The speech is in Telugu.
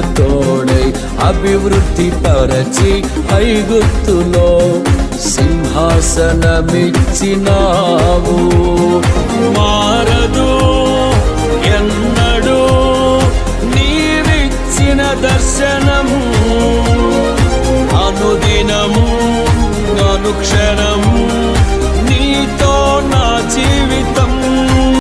తోడై అభివృద్ధి పరచి ఐగుత్తులో సింహాసనమిచ్చినావు. మారదు ఎన్నడూ నీవిచ్చిన దర్శనము అనుదినము అనుక్షణము.